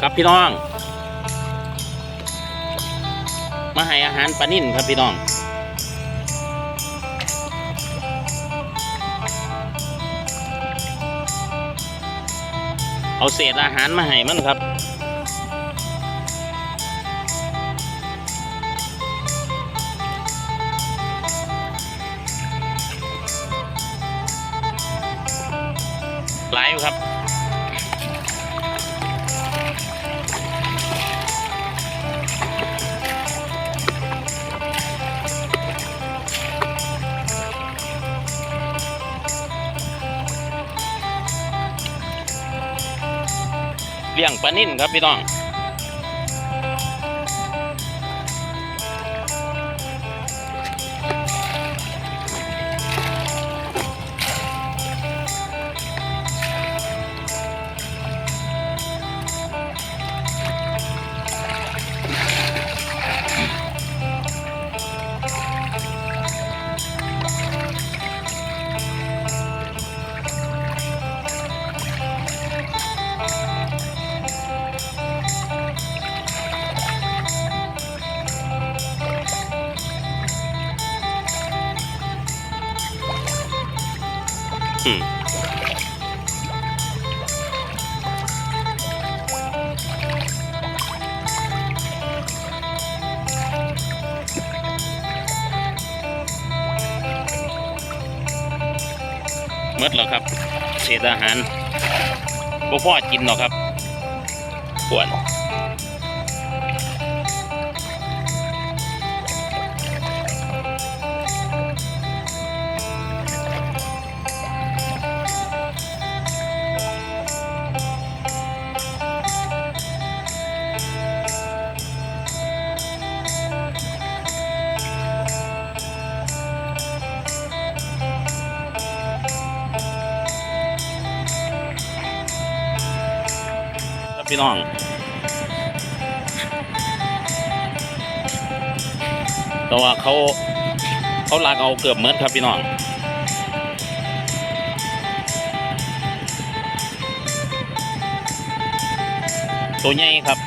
ครับพี่น้อง มาให้อาหารปลานิ่นครับพี่น้องเอาเศษอาหารมาให้มันครับหลายอยู่ครับ เลี้ยงปลานิ่นครับพี่น้อง มดแล้วครับ เศษอาหารบ่พ่อกินหรอกครับปวด พี่น้องแต่ว่าเขาเขาลากเอาเกือบเหมือนครับพี่น้องตัวใหญ่ครับ